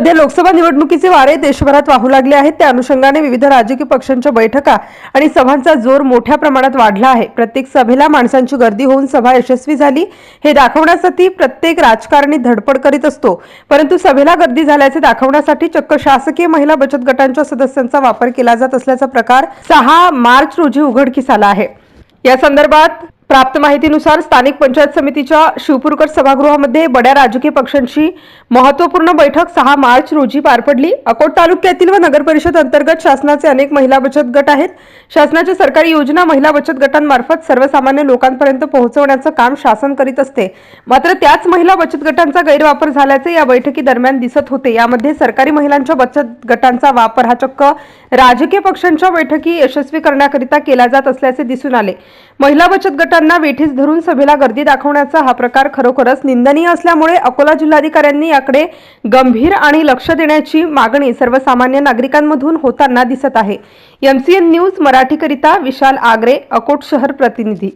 सध्या लोकसभा निवडणुकीचे वारे देशभरात वाहू लागले आहेत. त्या अनुषंगाने विविध राजकीय पक्षांच्या बैठका आणि सभांचा जोर मोठ्या प्रमाणात वाढला आहे. प्रत्येक सभेला माणसांची गर्दी होऊन सभा यशस्वी झाली. हे दाखवण्यासाठी प्रत्येक राजकारणी धडपड करीत असतो. परंतु सभेला गर्दी झाल्याचे दाखवण्यासाठी चक्क शासकीय महिला बचत गटांच्या सदस्यांचा वापर केला जात असल्याचा प्रकार सहा मार्च रोजी उघडकीस आला आहे. या संदर्भात प्राप्त माहितीनुसार स्थानिक पंचायत समितीच्या शिवपूरकर सभागृहामध्ये बड्या राजकीय पक्षांची महत्त्वपूर्ण बैठक सहा मार्च रोजी पार पडली. अकोट तालुक्यातील व नगर परिषद अंतर्गत शासनाचे अनेक महिला बचत गट आहेत. शासनाच्या सरकारी योजना महिला बचत गटांमार्फत सर्वसामान्य लोकांपर्यंत पोहोचवण्याचं काम शासन करीत असते. मात्र त्याच महिला बचत गटांचा गैरवापर झाल्याचे या बैठकी दरम्यान दिसत होते. यामध्ये सरकारी महिलांच्या बचत गटांचा वापर हा चक्क राजकीय पक्षांच्या बैठकी यशस्वी करण्याकरिता केला जात असल्याचे दिसून आले. महिला बचत गटांना वेठीस धरून सभेला गर्दी दाखवण्याचा हा प्रकार खरोखरच निंदनीय असल्यामुळे अकोला जिल्हाधिकाऱ्यांनी याकडे गंभीर आणि लक्ष देण्याची मागणी सर्वसामान्य नागरिकांमधून होताना दिसत आहे. एमसीएन न्यूज मराठीकरिता विशाल आगरे अकोट शहर प्रतिनिधी.